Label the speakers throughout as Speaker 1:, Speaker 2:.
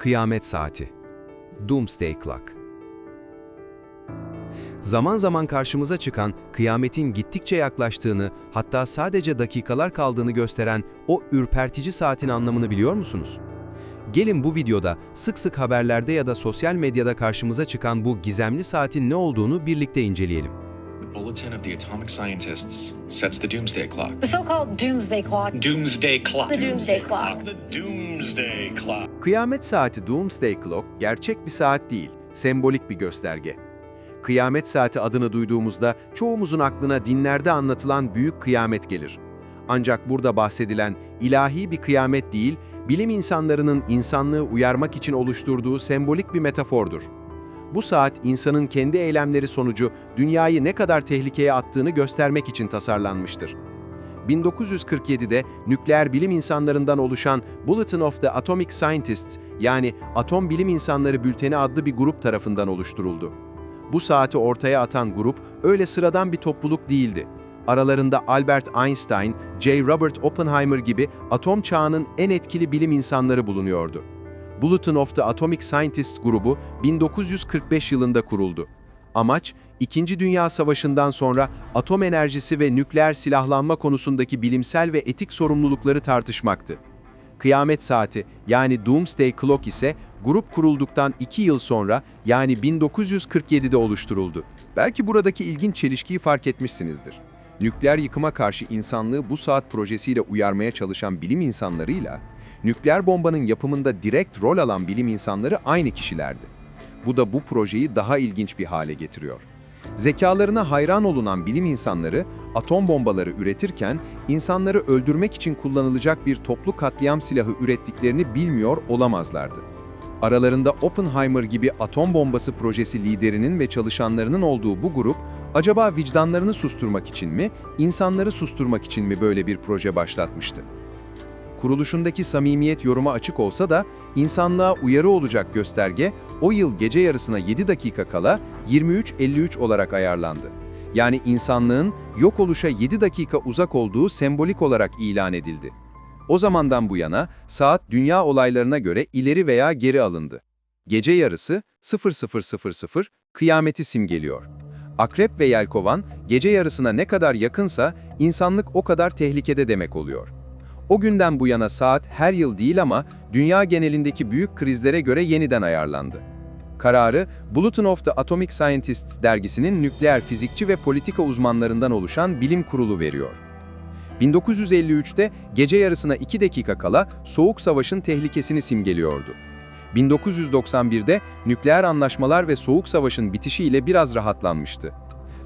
Speaker 1: Kıyamet Saati Doomsday Clock Zaman zaman karşımıza çıkan, kıyametin gittikçe yaklaştığını, hatta sadece dakikalar kaldığını gösteren o ürpertici saatin anlamını biliyor musunuz? Gelin bu videoda sık sık haberlerde ya da sosyal medyada karşımıza çıkan bu gizemli saatin ne olduğunu birlikte inceleyelim.
Speaker 2: The bulletin of the atomic scientists sets the doomsday clock.
Speaker 3: The so-called doomsday clock.
Speaker 4: Doomsday Clock.
Speaker 3: The doomsday clock.
Speaker 4: The Doomsday Clock.
Speaker 1: Kıyamet saati Doomsday Clock gerçek bir saat değil, sembolik bir gösterge. Kıyamet saati adını duyduğumuzda çoğumuzun aklına dinlerde anlatılan büyük kıyamet gelir. Ancak burada bahsedilen ilahi bir kıyamet değil, bilim insanlarının insanlığı uyarmak için oluşturduğu sembolik bir metafordur. Bu saat insanın kendi eylemleri sonucu dünyayı ne kadar tehlikeye attığını göstermek için tasarlanmıştır. 1947'de nükleer bilim insanlarından oluşan Bulletin of the Atomic Scientists yani Atom Bilim İnsanları Bülteni adlı bir grup tarafından oluşturuldu. Bu saati ortaya atan grup öyle sıradan bir topluluk değildi. Aralarında Albert Einstein, J. Robert Oppenheimer gibi atom çağının en etkili bilim insanları bulunuyordu. Bulletin of the Atomic Scientists grubu 1945 yılında kuruldu. Amaç, İkinci Dünya Savaşı'ndan sonra atom enerjisi ve nükleer silahlanma konusundaki bilimsel ve etik sorumlulukları tartışmaktı. Kıyamet saati yani Doomsday Clock ise grup kurulduktan iki yıl sonra yani 1947'de oluşturuldu. Belki buradaki ilginç çelişkiyi fark etmişsinizdir. Nükleer yıkıma karşı insanlığı bu saat projesiyle uyarmaya çalışan bilim insanlarıyla, nükleer bombanın yapımında direkt rol alan bilim insanları aynı kişilerdi. Bu da bu projeyi daha ilginç bir hale getiriyor. Zekalarına hayran olunan bilim insanları atom bombaları üretirken insanları öldürmek için kullanılacak bir toplu katliam silahı ürettiklerini bilmiyor olamazlardı. Aralarında Oppenheimer gibi atom bombası projesi liderinin ve çalışanlarının olduğu bu grup, acaba vicdanlarını susturmak için mi, insanları susturmak için mi böyle bir proje başlatmıştı? Kuruluşundaki samimiyet yoruma açık olsa da, insanlığa uyarı olacak gösterge, o yıl gece yarısına 7 dakika kala 23.53 olarak ayarlandı. Yani insanlığın yok oluşa 7 dakika uzak olduğu sembolik olarak ilan edildi. O zamandan bu yana saat dünya olaylarına göre ileri veya geri alındı. Gece yarısı 0000 kıyameti simgeliyor. Akrep ve yelkovan gece yarısına ne kadar yakınsa insanlık o kadar tehlikede demek oluyor. O günden bu yana saat her yıl değil ama dünya genelindeki büyük krizlere göre yeniden ayarlandı. Kararı, Bulletin of the Atomic Scientists dergisinin nükleer fizikçi ve politika uzmanlarından oluşan bilim kurulu veriyor. 1953'te gece yarısına 2 dakika kala Soğuk Savaş'ın tehlikesini simgeliyordu. 1991'de nükleer anlaşmalar ve Soğuk Savaş'ın bitişiyle biraz rahatlanmıştı.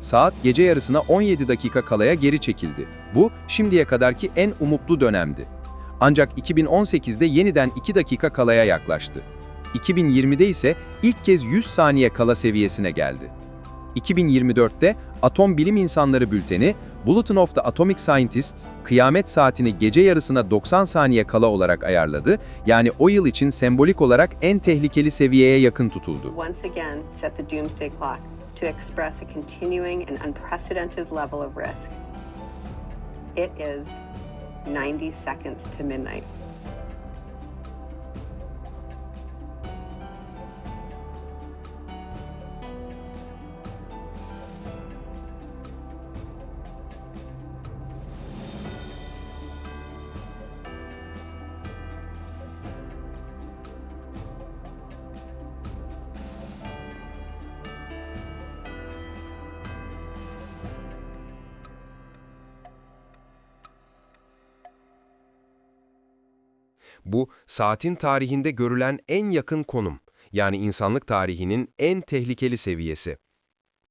Speaker 1: Saat gece yarısına 17 dakika kalaya geri çekildi. Bu şimdiye kadarki en umutlu dönemdi. Ancak 2018'de yeniden 2 dakika kalaya yaklaştı. 2020'de ise ilk kez 100 saniye kala seviyesine geldi. 2024'te Atom Bilim İnsanları Bülteni, Bulletin of the Atomic Scientists, kıyamet saatini gece yarısına 90 saniye kala olarak ayarladı, yani o yıl için sembolik olarak en tehlikeli seviyeye yakın tutuldu.
Speaker 5: once again set the doomsday clock to express a continuing and unprecedented level of risk. It is 90 seconds to midnight.
Speaker 1: Bu, saatin tarihinde görülen en yakın konum, yani insanlık tarihinin en tehlikeli seviyesi.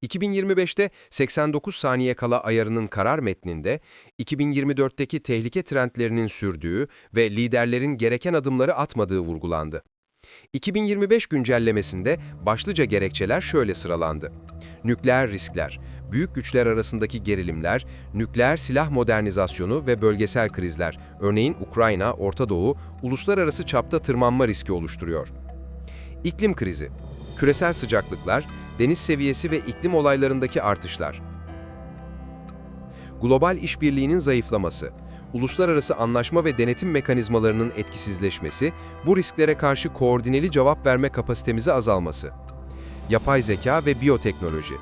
Speaker 1: 2025'te 89 saniye kala ayarının karar metninde, 2024'teki tehlike trendlerinin sürdüğü ve liderlerin gereken adımları atmadığı vurgulandı. 2025 güncellemesinde başlıca gerekçeler şöyle sıralandı. Nükleer riskler, büyük güçler arasındaki gerilimler, nükleer silah modernizasyonu ve bölgesel krizler, örneğin Ukrayna, Orta Doğu, uluslararası çapta tırmanma riski oluşturuyor. İklim krizi, küresel sıcaklıklar, deniz seviyesi ve iklim olaylarındaki artışlar. Global işbirliğinin zayıflaması, uluslararası anlaşma ve denetim mekanizmalarının etkisizleşmesi, bu risklere karşı koordineli cevap verme kapasitemizi azalması. Yapay zeka ve biyoteknoloji.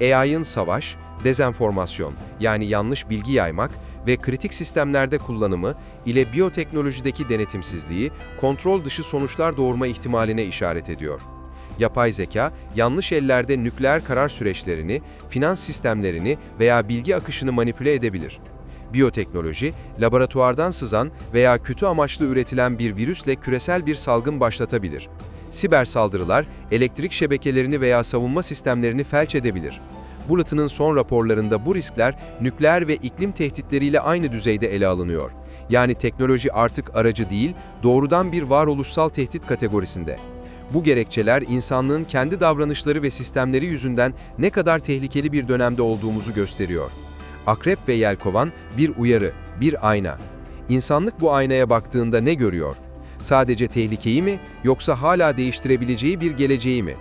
Speaker 1: AI'ın savaş, dezenformasyon yani yanlış bilgi yaymak ve kritik sistemlerde kullanımı ile biyoteknolojideki denetimsizliği, kontrol dışı sonuçlar doğurma ihtimaline işaret ediyor. Yapay zeka, yanlış ellerde nükleer karar süreçlerini, finans sistemlerini veya bilgi akışını manipüle edebilir. Biyoteknoloji, laboratuvardan sızan veya kötü amaçlı üretilen bir virüsle küresel bir salgın başlatabilir. Siber saldırılar, elektrik şebekelerini veya savunma sistemlerini felç edebilir. Bulletin'ın son raporlarında bu riskler nükleer ve iklim tehditleriyle aynı düzeyde ele alınıyor. Yani teknoloji artık aracı değil, doğrudan bir varoluşsal tehdit kategorisinde. Bu gerekçeler insanlığın kendi davranışları ve sistemleri yüzünden ne kadar tehlikeli bir dönemde olduğumuzu gösteriyor. Akrep ve yelkovan bir uyarı, bir ayna. İnsanlık bu aynaya baktığında ne görüyor? Sadece tehlikeyi mi yoksa hala değiştirebileceği bir geleceği mi?